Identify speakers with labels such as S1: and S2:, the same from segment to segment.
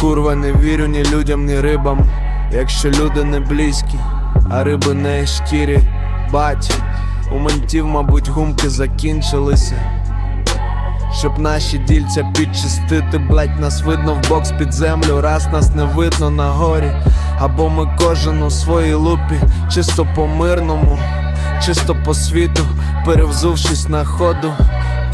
S1: Курва, не вірю ні людям, ні рибам. Якщо люди не близькі, а риби не шкірі. Бать, у ментів, мабуть, гумки закінчилися. Щоб наші дільця підчистити, блять, нас видно в бокс під землю, раз нас не видно на горі. Або ми кожен у своїй лупі, чисто по мирному, чисто по світу, перевзувшись на ходу.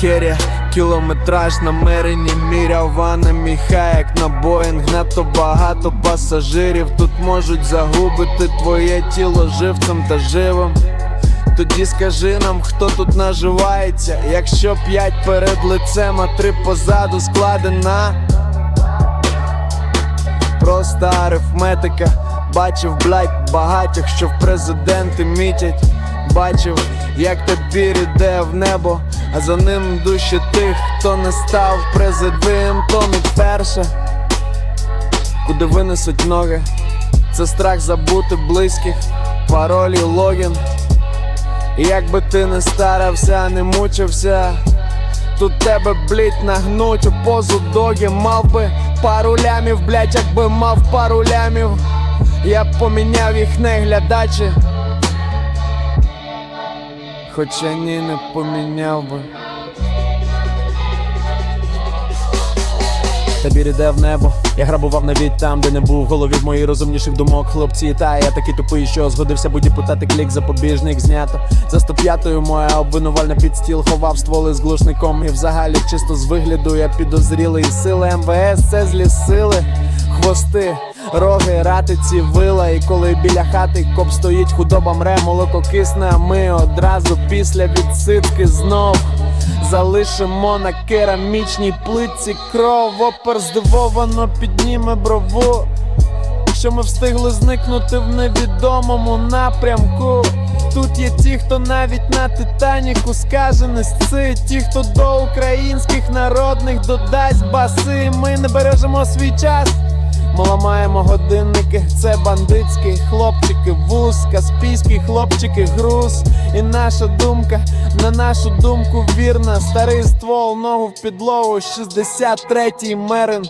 S1: Керя, кілометраж намерені міряв вани міха, як на Боїнг, надто багато пасажирів тут можуть загубити твоє тіло живцем та живим. Тоді скажи нам, хто тут наживається, якщо п'ять перед лицем, а три позаду складена. Проста арифметика, бачив блядь, багатьох, що в президенти мітять. Бачив, як тепер іде в небо, а за ним душі тих, хто не став президентом і перше, куди винесуть ноги. Це страх забути близьких, пароль і логін. І якби ти не старався, не мучився, тут тебе, блять, нагнуть у позу доги Мав би пару лямів, блять, якби мав пару лямів, я б поміняв їх не глядачі. Хоча ні, не поміняв би.
S2: Табір іде в небо. Я грабував навіть там, де не був в голові в моїй розумніших думок. Хлопці, та я такий тупий, що згодився будь депутати клік запобіжник знято. За 105-ю моя обвинувальна під стіл ховав стволи з глушником. І взагалі чисто з вигляду я підозрілий. Сили МВС це злі сили, хвости. Роги, ратиці, вила, і коли біля хати коп стоїть, худоба мре, молоко кисне, а ми одразу після відсидки знов залишимо на керамічній плитці кров, опер здивовано підніме брову. Якщо ми встигли зникнути в невідомому напрямку. Тут є ті, хто навіть на Титаніку скаже нести Ті, хто до українських народних додасть баси. Ми не бережемо свій час. Ми ламаємо годинники, це бандитські хлопчики, вуз, каспійські хлопчики, груз. І наша думка, на нашу думку, вірна. Старий ствол, ногу в підлогу, 63-й мерин.